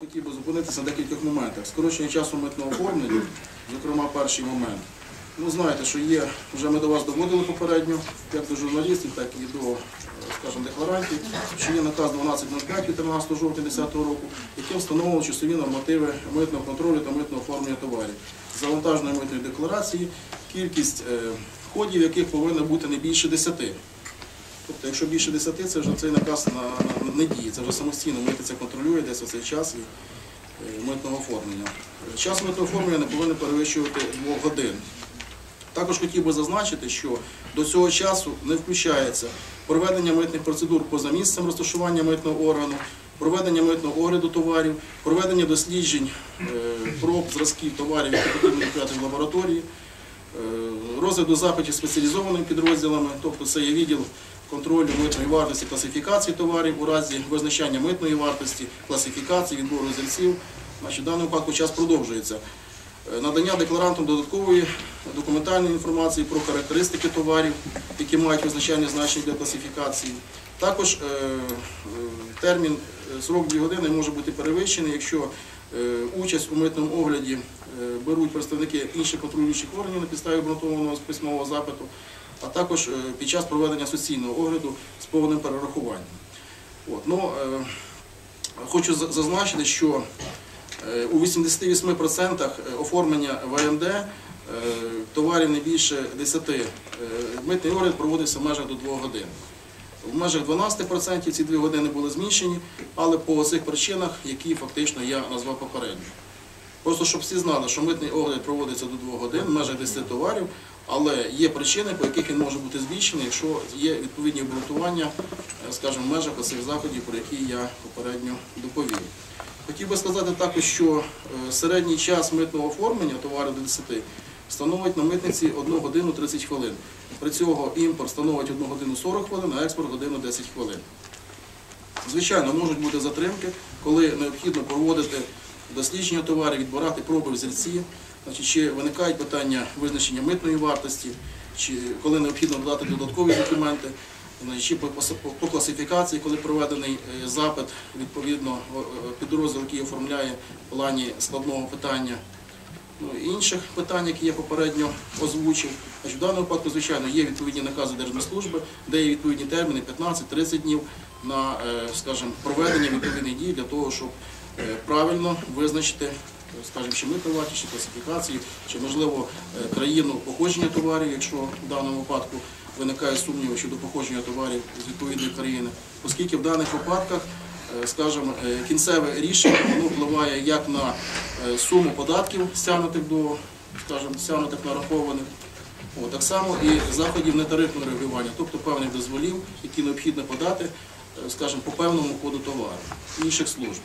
Хотів би зупинитися на декількох моментах. Скорочення часу митного оформлення, зокрема, перший момент. Ну, знаєте, що є, вже ми до вас доводили попередньо, як до журналістів, так і до, е, скажімо, декларантів, що є наказ 12.05 від 13 жовтня 2010 року, яким встановлено часові нормативи митного контролю та митного оформлення товарів. Завантаженої митної декларації, кількість е, ходів, яких повинна бути не більше 10. Тобто, якщо більше 10, це вже цей наказ на, на, не діє, це вже самостійно митниця контролює десь оцей час і, е, митного оформлення. Час митного оформлення не повинен перевищувати 2 годин. Також хотів би зазначити, що до цього часу не включається проведення митних процедур поза місцем розташування митного органу, проведення митного огляду товарів, проведення досліджень е, проб, зразків товарів, які потрібно купляти в лабораторії, розгляду запитів спеціалізованими підрозділами, тобто це є відділ контролю митної вартості, класифікації товарів у разі визначання митної вартості, класифікації, відбору. Значить, в даному випадку час продовжується. Е, Надання декларантам додаткової документальної інформації про характеристики товарів, які мають визначальне значення для класифікації. Також е, е, термін е, срок 2 години може бути перевищений, якщо е, участь у митному огляді е, беруть представники інших контролюючих органів на підставі обґрунтованого письмового запиту, а також е, під час проведення суцільного огляду з повним перерахуванням. От, ну, е, хочу зазначити, що Е, У 88% оформлення ВМД е, товарів не більше 10 е, митний огляд проводився межах до 2 годин. В межах 12% ці 2 години були зміщені, але по цих причинах, які фактично я назвав попередньо. Просто щоб всі знали, що митний огляд проводиться до 2 годин в межах 10 товарів, але є причини, по яких він може бути збільшений, якщо є відповідні обґрунтування, е, скажімо, в межах оцих заходів, про які я попередньо доповів. Хотів би сказати також, що е, середній час митного оформлення товару до 10 становить на митниці 1 годину 30 хвилин. При цьому імпорт становить 1 годину 40 хвилин, а експорт годину 10 хвилин. Звичайно, можуть бути затримки, коли необхідно проводити дослідження товарів, відбирати проби взірці, значить, чи виникають питання визначення митної вартості, чи коли необхідно додати додаткові документи, чи по, класифікації, коли проведений е, запит, відповідно, о, підрозділ, який оформляє в плані складного питання. Ну, інших питань, які я попередньо озвучив. В даному випадку, звичайно, є відповідні накази Держмитслужби, де є відповідні терміни 15-30 днів на е, скажімо, проведення відповідних дій для того, щоб е, правильно визначити, скажімо, чи митну вартість, чи класифікацію, чи можливо е, країну походження товарів, якщо в даному випадку виникає сумніви щодо походження товарів з відповідної країни, оскільки в даних випадках скажімо, е, кінцеве рішення воно впливає як на е, суму податків, стягнутих до, скажімо, стягнутих нарахованих, О, так само і заходів нетарифного регулювання, тобто певних дозволів, які необхідно подати, е, скажімо, по певному коду товару інших служб.